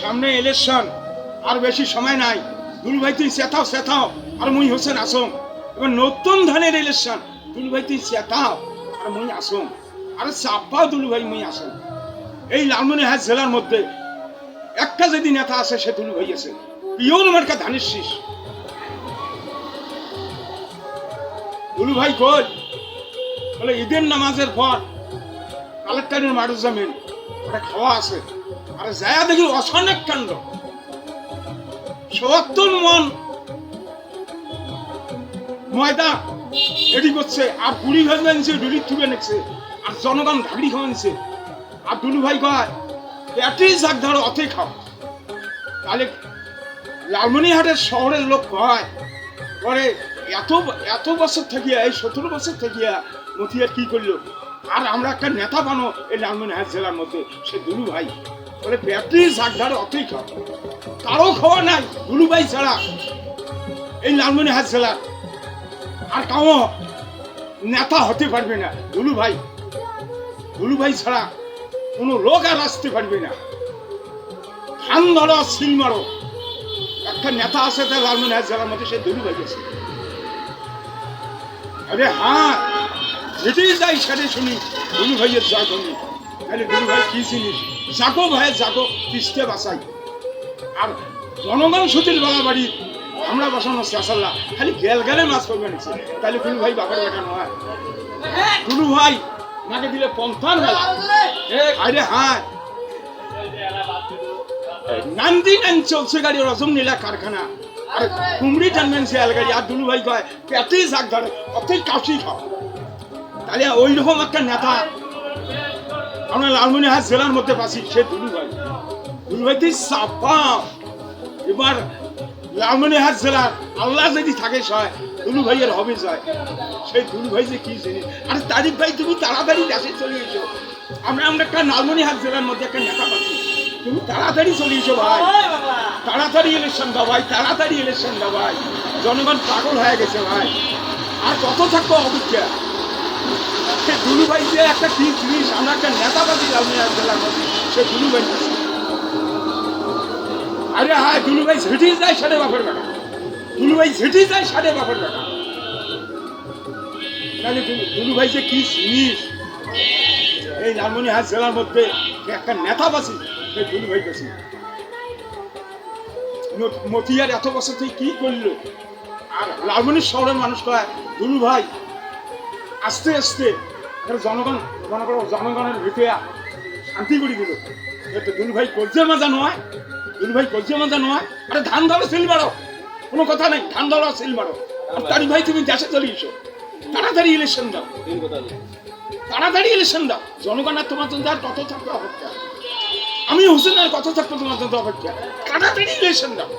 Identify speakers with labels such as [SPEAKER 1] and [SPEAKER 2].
[SPEAKER 1] সামনে ইলেকশন আর বেশি সময় নাই। দুলু ভাই তুই চেতাও চেতাও, আর মুই হোসেন আসম। এবার নতুন ধানের ইলেকশন দুলু ভাই তুই চেতাও, আর মুই আসম। আর চাপাও দুলু ভাই মুই আসম। এই লালমনিরহাট জেলার মধ্যে একটা যদি নেতা আছে সে দুলু ভাই আছে পিওর মার্কা ধানের শীষ। দুলু ভাই কই? বলে ঈদের নামাজের পর কালেক্টরের মাঠে যাবেন ওটা খাওয়া আছে। আর যায় দেখি অসনেক কাণ্ড। সত্তর মন ময়দা এডি করছে, আর পুরি ভেজে আনছে ডুলি তুলে নিচ্ছে আর জনগণ ঘাগড়ি খাওয়ানছে আর দুলু ভাই কয়, প্যাটিস যাক ধরো অতই খাও। তাহলে লালমনিহাটের শহরের লোক কয় পরে এত এত বছর থাকিয়া এই সতেরো বছর থাকিয়া মতিয়ার কি করল? আর আমরা একটা নেতা বানো এই লালমনিহাট জেলার মধ্যে। সে দুলু ভাই, বলে ব্যাটারি ঝাঁকধার অতই কারও। খাওয়া নাই, দুলু ভাই ছাড়া। এই লালমনিহাট জেলার আর কাউ নেতা হতে পারবে না, দুলু ভাই। দুলু ভাই ছাড়া কোনো লোক আর আসতে পারবে না। ধান ধরো সিল মারো। একটা নেতা আছে তার লালমনিহাট জেলার মধ্যে, সে দুলু ভাই আছে। আরে হ্যাঁ যেটাই যাই সেটাই শুনি। দুলু ভাইয়ের জাগনি তাহলে দুলু ভাই কি জিনিস? জাগো ভাই জাগো কিস্তে বাসাই। আর জনগণ সুতির বেলা বাড়ি, আমরা বসানো শেষাল্লাহ খালি গেল গেলে মাছ করবে নিচ্ছে তাহলে দুলু ভাই বাবার বেটা নয়। দুলু ভাই মাকে দিলে পন্থান বেলা। আরে হ্যাঁ। নান্দি নান চলছে গাড়ি, রজম নীলা কারখানা। আর কুমড়ি টানবেন সে গাড়ি আর দুলু ভাই কয় পেটেই জাগ ধরে, অতই কাশি খাও। তাহলে ওই রকম একটা নেতা আমরা লালমনিহাট জেলার মধ্যে পাচ্ছি সে দুলু ভাই। দুলু ভাই তুই এবার লালমনিহাট জেলার আল্লাহ যদি থাকে সয় দুলু ভাইয়ের হবে যায় সেই দুলু ভাই যে কি জিনিস? আরে তারিফ ভাই তুমি তাড়াতাড়ি দেশে চলে এসো। আমরা আমরা একটা লালমনিহাট জেলার মধ্যে একটা নেতা পাচ্ছি তুমি তাড়াতাড়ি চলে এসো ভাই। তাড়াতাড়ি ইলেকশন দাও ভাই তাড়াতাড়ি ইলেকশন দাও ভাই। জনগণ পাগল হয়ে গেছে ভাই। আর কত থাকব অপেক্ষা সে দুলু ভাই যে একটা কি জিনিস, আমরা একটা সে আরে হ্যাঁ ঝেঁটি যায় সাড়ে বাপের ঝেঁটি যায় সাড়ে বাপের তাহলে যে কি জিনিস? এই জেলার মধ্যে একটা নেতা বাসি সেই দুলু ভাই বাসি মতিয়ার এত বছর থেকে কি করল? আর লালমনির শহরের মানুষ কয়, দুলু ভাই আস্তে আস্তে। জনগণ জনগণ, জনগণের ভিতরে শান্তি করে দিল। এতে দুলু ভাই কলজে মাজা নয়। দুলু ভাই কলজে মাজা নয়। আরে ধান ধরো, সিল মারো। কোনো কথা নেই। ধান ধরো সিল মারো। তারি ভাই তুমি দেশে চলে এসো। তাড়াতাড়ি ইলেকশন দাও। তাড়াতাড়ি ইলেকশন দাও। জনগণ আর তোমার জন্য কত থাকবে অপেক্ষা? আমি হোসেন আর কত থাকব তোমার জন্য অপেক্ষা? তাড়াতাড়ি ইলেকশন দাও।